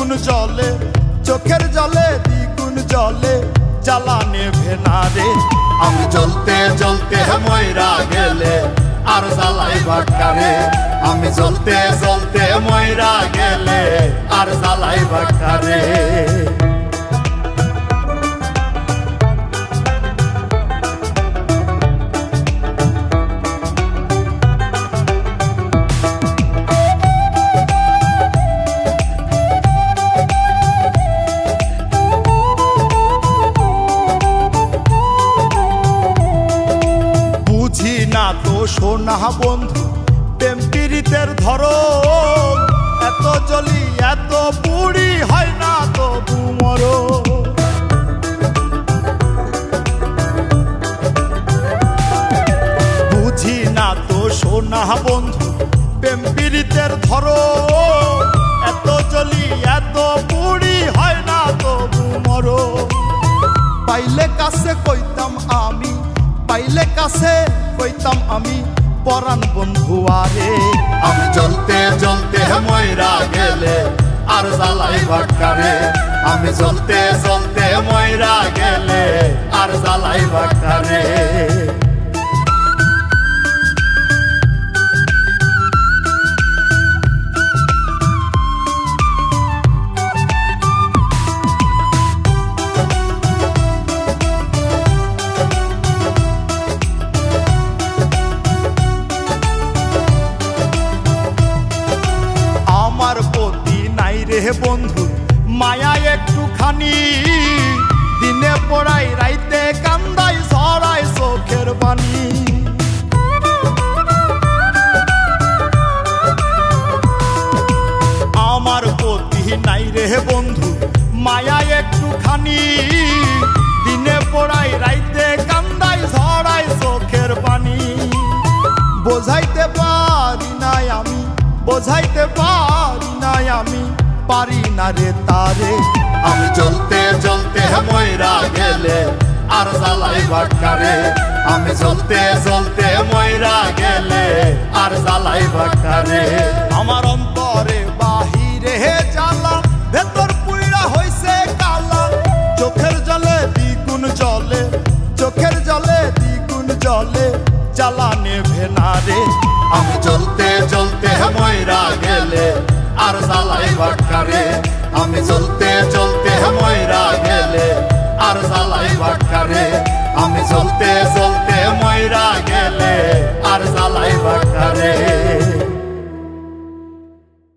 দ্বিগুণ জলে, চোখের জলে দ্বিগুণ জলে, জ্বালানে নেভে রে। আমি জ্বলতে জ্বলতে ময়রা গেলে, আর জ্বালাই বাকারে আমি জ্বলতে জ্বলতে ময়রা গেলে, আর জ্বালাই বাকারে সোনা বন্ধু, প্রেম পীড়িতের ধরো এত জলি, এত পুরি হয় না তো মরো বুঝি না তো সোনা বন্ধু, প্রেম পীড়িতের ধরো এত জলি, এত পুরি হয় না তো মরো পাইলে কাছে আমি পাইলে কাছে কইতাম আমি পরাণ বন্ধু আরে। আমি জ্বলতে জ্বলতে ময়রা গেলে আর জ্বালাই বাটকারে আমি জ্বলতে জ্বলতে ময়রা গেলে আর জ্বালাই বাটকারে রে বন্ধু মায়া একটুখানি। দিনে পড়াই রাইতে কান্দাই সরাই চোখের বাণী আমার প্রতি নাই রে বন্ধু মায়া একটুখানি। দিনে পড়াই রাইতে কান্দাই ঝড়াই চোখের পানি। বোঝাইতে পারি নাই আমি, বোঝাইতে পারি নাই আমি। পারি না রে তারে। আমি চলতে জ্বলতে ময়রা গেলে আর জ্বালাই বাটকারে আমি চলতে জ্বলতে ময়রা গেলে আর জ্বালাই বাটকারে আমার অন্তরে বাহিরে জ্বালা, ভেতর পুইরা হইছে কালা। চোখের জলে দ্বিগুণ জলে চোখের জলে দ্বিগুণ জলে জ্বালা নেভে না রে। আমি চলতে জ্বলতে ময়রা গেলে আর জালাই বাটকারে আমি চলতে চলতে ময়রা গেলে আর জালাই বাটকারে আমি চলতে